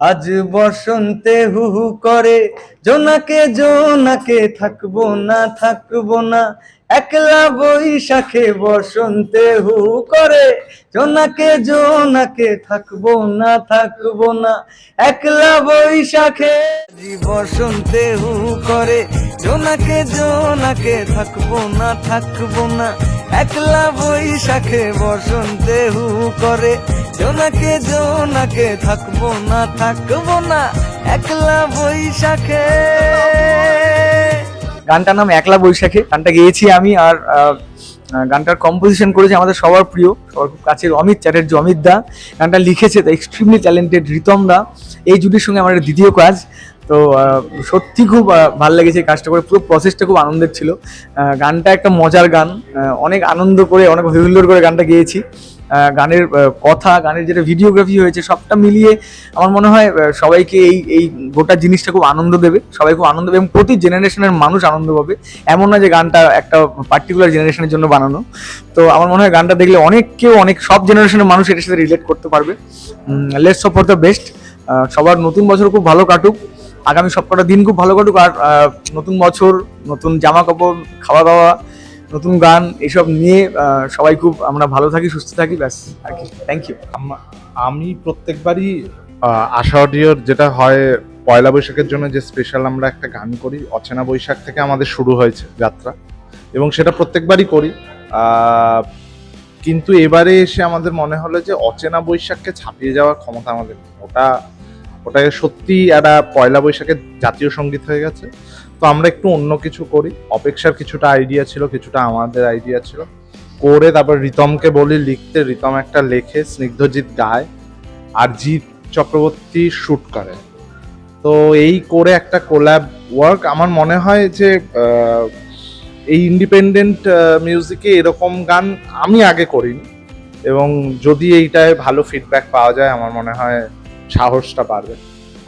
আজ বসন্তে হু হু করে, জোনাকে জোনাকে থাকব না থাকব না। একলা বৈশাখে বসন্তে হু করে, জোনাকে জোনাকে থাকব না থাকব না। একলা বৈশাখে বসন্তে হু করে, জোনাকে জোনাকে থাকব না থাকব না। একলা বৈশাখে বসন্তে হু করে জোনাকে জোনাকে থাকব না থাকব না একলা বৈশাখে গানটার নাম একলা বৈশাখে। গানটা গেয়েছি আমি আর গানটার কম্পোজিশন করেছে আমাদের সবার প্রিয়, সবার খুব কাছের অমিত চ্যাটার্জি, অমিত দা। গানটা লিখেছে দ্য এক্সট্রিমলি ট্যালেন্টেড রিতম দা। এই জুটির সঙ্গে আমার দ্বিতীয় কাজ। তো সত্যি খুব ভালো লেগেছে কাজটা করে। পুরো প্রসেসটা খুব আনন্দের ছিল। গানটা একটা মজার গান। অনেক আনন্দ করে, অনেক হুল্লোড় করে গানটা গেয়েছি। গানের কথা, গানের যেটা ভিডিওগ্রাফি হয়েছে, সবটা মিলিয়ে আমার মনে হয় সবাইকে এই এই গোটা জিনিসটা খুব আনন্দ দেবে। সবাই খুব আনন্দ দেবে এবং প্রতি জেনারেশনের মানুষ আনন্দ পাবে। এমন না যে গানটা একটা পার্টিকুলার জেনারেশনের জন্য বানানো। তো আমার মনে হয় গানটা দেখলে অনেক কেউ, অনেক, সব জেনারেশনের মানুষ এটার সাথে রিলেট করতে পারবে। লেটস ফর দ্য বেস্ট সবার নতুন বছর খুব ভালো কাটুক। আগামী সবকটা দিন খুব ভালো কাটুক। আর নতুন বছর, নতুন জামা কাপড়, খাওয়া দাওয়া নতুন গান এসব নিয়ে সবাই খুব, আমরা ভালো থাকি, সুস্থ থাকি, ব্যাস, আর কি। থ্যাংক ইউ আমি প্রত্যেকবারই আশা অডিওর যেটা হয়, পয়লা বৈশাখের জন্য যে স্পেশাল আমরা একটা গান করি, অচেনা বৈশাখ থেকে আমাদের শুরু হয়েছে যাত্রা। এবং সেটা প্রত্যেকবারই করি কিন্তু এবারে এসে আমাদের মনে হলো যে অচেনা বৈশাখকে ছাপিয়ে যাওয়ার ক্ষমতা আমাদের ওটা ওটা সত্যি একটা পয়লা বৈশাখের জাতীয় সংগীত হয়ে গেছে। তো আমরা একটু অন্য কিছু করি। অপেক্ষার কিছুটা আইডিয়া ছিল, কিছুটা আমাদের আইডিয়া ছিল। করে তারপর রিতমকে বলি লিখতে। রিতম একটা লেখে, স্নিগ্ধজিৎ গায় আর জিৎ চক্রবর্তী শুট করে। তো এই করে একটা কোল্যাব ওয়ার্ক আমার মনে হয় যে এই ইন্ডিপেন্ডেন্ট মিউজিকে এরকম গান আমি আগে করিনি। এবং যদি এইটায় ভালো ফিডব্যাক পাওয়া যায়, আমার মনে হয় সাহসটা পারবে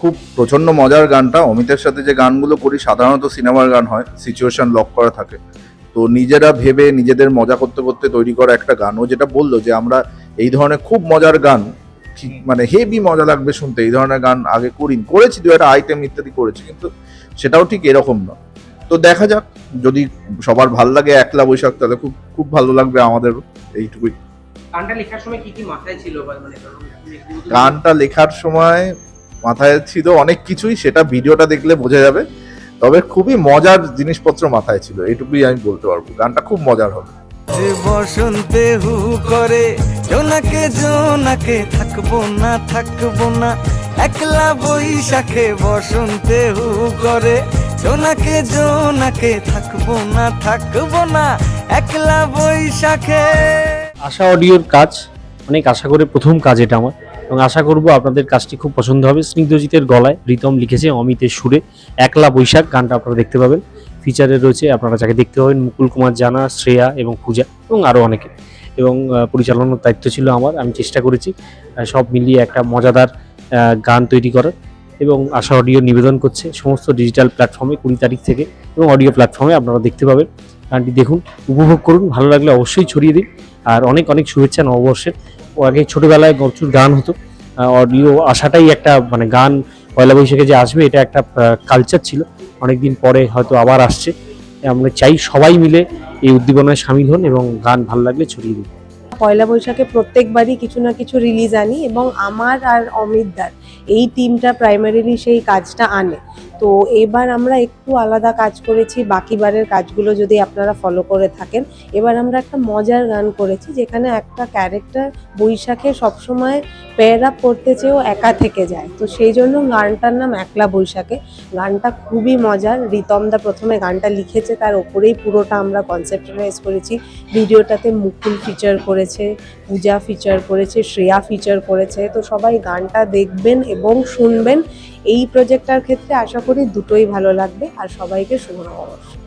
খুব প্রচণ্ড মজার গানটা। অমিতের সাথে যে গানগুলো করি সাধারণত সিনেমার গান হয় সিচুয়েশন লক করা থাকে। তো নিজেরা ভেবে নিজেদের মজা করতে করতে তৈরি করা একটা গান ও যেটা বলল যে আমরা এই ধরনের খুব মজার গান মানে হেভি মজা লাগবে শুনতে এই ধরনের গান আগে করি করেছি দু একটা আইটেম ইত্যাদি করেছি কিন্তু সেটাও ঠিক এরকম না। তো দেখা যাক যদি সবার ভালো লাগে একলা বৈশাখ তাহলে খুব খুব ভালো লাগবে আমাদের এইটুকুই। গানটা লেখার সময় কি কি মাথায় ছিল? মানে গানটা লেখার সময় মাথায় ছিল অনেক কিছুই সেটা ভিডিওটা দেখলে বোঝা যাবে। তবে খুবই মজার জিনিসপত্র মাথায় ছিল এটুকুই আমি বলতে পারব। গানটা খুব মজার হবে। যে বসন্তে হু করে জোনাকে জোনাকে থাকব না থাকব না একলা বৈশাখে বসন্তে হু করে জোনাকে জোনাকে থাকব না থাকব না একলা বৈশাখে। আশা অডিওর কাজ অনেক আশা করে প্রথম কাজ এটা আমার। এবং আশা করব আপনাদের কাজটি খুব পছন্দ হবে। স্নিগ্ধজিতের গলায় রিতম লিখেছে অমিতের সুরে। একলা বৈশাখ, গানটা আপনারা দেখতে পাবেন। ফিচারে রয়েছে, আপনারা যাকে দেখতে পাবেন, মুকুল কুমার, জানা, শ্রেয়া এবং পূজা এবং আরও অনেকে। এবং পরিচালনার দায়িত্ব ছিল আমার, আমি চেষ্টা করেছি সব মিলিয়ে একটা মজাদার গান তৈরি করার। এবং আশা অডিও নিবেদন করছে সমস্ত ডিজিটাল প্ল্যাটফর্মে কুড়ি তারিখ থেকে এবং অডিও প্ল্যাটফর্মে আপনারা দেখতে পাবেন। গানটি দেখুন, উপভোগ করুন, ভালো লাগলে অবশ্যই ছড়িয়ে দিন। আর অনেক অনেক শুভেচ্ছা নববর্ষের। ও আগে ছোটবেলায় প্রচুর গান হতো। অডিও আসাটাই একটা মানে গান, পয়লা বৈশাখে যে আসবে, এটা একটা কালচার ছিল। অনেক দিন পরে হয়তো আবার আসছে। আমরা চাই সবাই মিলে এই উদ্দীপনায় সামিল হন এবং গান ভালো লাগলে ছড়িয়ে দিন। পয়লা বৈশাখে প্রত্যেকবারই কিছু না কিছু রিলিজ আনি এবং আমার আর অমিতদার, এই টিমটা প্রাইমারিলি সেই কাজটা আনে। তো এবার আমরা একটু আলাদা কাজ করেছি, বাকিবারের কাজগুলো যদি আপনারা ফলো করে থাকেন। এবার আমরা একটা মজার গান করেছি, যেখানে একটা ক্যারেক্টার বৈশাখে সবসময় পেয়ার আপ করতে চেয়েও একা থেকে যায়। তো সেই জন্য গানটার নাম একলা বৈশাখে। গানটা খুবই মজার। রিতমদা প্রথমে গানটা লিখেছে, তার ওপরেই পুরোটা আমরা কনসেপ্টালাইজ করেছি। ভিডিওটাতে মুকুল ফিচার করেছে, পূজা ফিচার করেছে, শ্রেয়া ফিচার করেছে। তো সবাই গানটা দেখবেন এবং শুনবেন। এই প্রজেক্টটার ক্ষেত্রে আশা করি দুটোই ভালো লাগবে। আর সবাইকে শুভ নববর্ষ